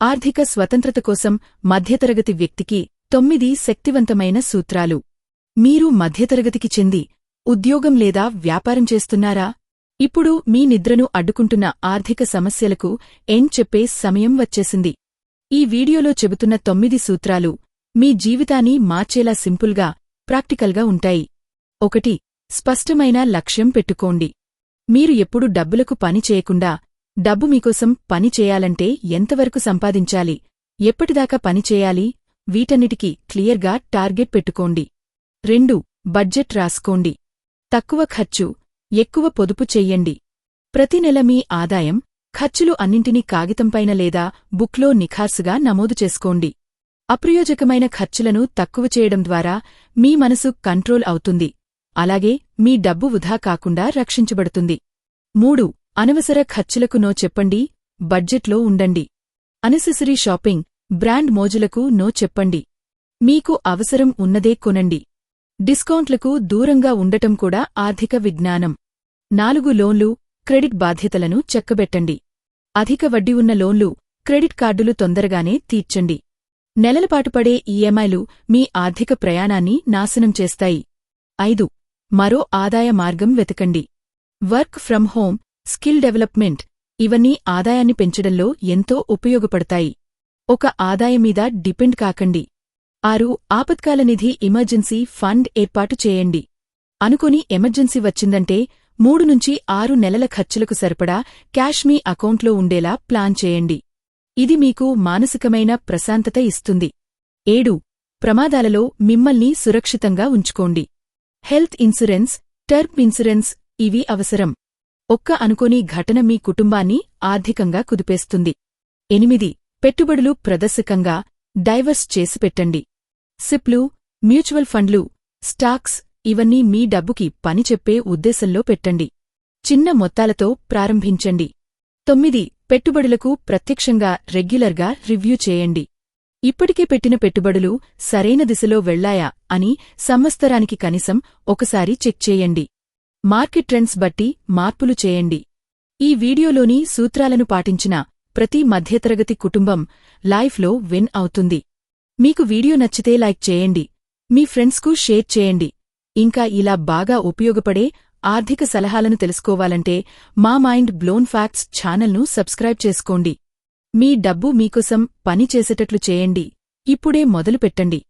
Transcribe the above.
ఆర్థిక స్వతంత్రత కోసం మధ్యతరగతి వ్యక్తికి తొమ్మిది శక్తివంతమైన సూత్రాలు. మీరు మధ్యతరగతికి చెంది ఉద్యోగం లేదా వ్యాపారం చేస్తున్నారా? ఇప్పుడు మీ నిద్రను అడ్డుకుంటున్న ఆర్థిక సమస్యలకు ఏం చెప్పే సమయం వచ్చేసింది. ఈ వీడియోలో చెబుతున్న తొమ్మిది సూత్రాలు మీ జీవితాన్ని మార్చేలా సింపుల్గా ప్రాక్టికల్గా ఉంటాయి. ఒకటి స్పష్టమైన లక్ష్యం పెట్టుకోండి. మీరు ఎప్పుడు డబ్బులకు పని చేయకుండా డబ్బు మీకోసం పని చేయాలంటే ఎంతవరకు సంపాదించాలి? ఎప్పటిదాకా పని చేయాలి? వీటన్నిటికీ క్లియర్గా టార్గెట్ పెట్టుకోండి. రెండు బడ్జెట్ రాసుకోండి. తక్కువ ఖర్చు ఎక్కువ పొదుపు చెయ్యండి. ప్రతి నెల మీ ఆదాయం ఖర్చులు అన్నింటినీ కాగితంపైన లేదా బుక్లో నిఖార్సుగా నమోదు చేసుకోండి. అప్రయోజకమైన ఖర్చులను తక్కువ చేయడం ద్వారా మీ మనసు కంట్రోల్ అవుతుంది. అలాగే మీ డబ్బు వృధా కాకుండా రక్షించబడుతుంది. మూడు అనవసర ఖర్చులకు నో చెప్పండి బడ్జెట్లో ఉండండి. అనెసెసరీ షాపింగ్ బ్రాండ్ మోజులకు నో చెప్పండి. మీకు అవసరం ఉన్నదే కొనండి. డిస్కౌంట్లకు దూరంగా ఉండటం కూడా ఆర్థిక విజ్ఞానం. నాలుగు లోన్లు క్రెడిట్ బాధ్యతలను చెక్కబెట్టండి. అధిక వడ్డీ ఉన్న లోన్లు క్రెడిట్ కార్డులు తొందరగానే తీర్చండి. నెలలపాటు పడే ఈఎంఐలు మీ ఆర్థిక ప్రయాణాన్ని నాశనం చేస్తాయి. ఐదు. మరో ఆదాయ మార్గం వెతకండి. Work from home skill development ఇవన్నీ ఆదాయాన్ని పెంచడంలో ఎంతో ఉపయోగపడతాయి. ఒక ఆదాయం మీద డిపెండ్ కాకండి. ఆరు ఆపత్కాల నిధి ఎమర్జెన్సీ ఫండ్ ఏర్పాటు చేయండి. అనుకుని ఎమర్జెన్సీ వచ్చిందంటే మూడు నుంచి ఆరు నెలల ఖర్చులకు సరిపడా క్యాష్ మీ అకౌంట్లో ఉండేలా ప్లాన్ చేయండి. ఇది మీకు మానసికమైన ప్రశాంతత ఇస్తుంది. ఏడు ప్రమాదాలలో మిమ్మల్ని సురక్షితంగా ఉంచుకోండి. హెల్త్ ఇన్సూరెన్స్ టర్మ్ ఇన్సూరెన్స్ ఇవి అవసరం. ఒక్క అనుకోని ఘటన మీ కుటుంబాన్ని ఆర్థికంగా కుదిపేస్తుంది. ఎనిమిది పెట్టుబడులు ప్రదర్శకంగా డైవర్స్ చేసి పెట్టండి. సిప్లు మ్యూచువల్ ఫండ్లు స్టాక్స్ ఇవన్నీ మీ డబ్బుకి పని చెప్పే ఉద్దేశంలో పెట్టండి. చిన్న మొత్తాలతో ప్రారంభించండి. తొమ్మిది పెట్టుబడులకు ప్రత్యక్షంగా రెగ్యులర్గా రివ్యూ చేయండి. ఇప్పటికే పెట్టిన పెట్టుబడులు సరైన దిశలో వెళ్ళాయా అని సంవత్సరానికి కనీసం ఒకసారి చెక్ చేయండి. మార్కెట్ ట్రెండ్స్ బట్టి మార్పులు చేయండి. ఈ వీడియోలోని సూత్రాలను పాటించిన ప్రతి మధ్యతరగతి కుటుంబం లైఫ్లో విన్ అవుతుంది. మీకు వీడియో నచ్చితే లైక్ చేయండి. మీ ఫ్రెండ్స్కు షేర్ చేయండి. ఇంకా ఇలా బాగా ఉపయోగపడే ఆర్థిక సలహాలను తెలుసుకోవాలంటే మా మైండ్ బ్లోన్ ఫ్యాక్ట్స్ ఛానల్ను సబ్స్క్రైబ్ చేసుకోండి. మీ డబ్బు మీకోసం పని చేసేటట్లు చేయండి. ఇప్పుడే మొదలుపెట్టండి.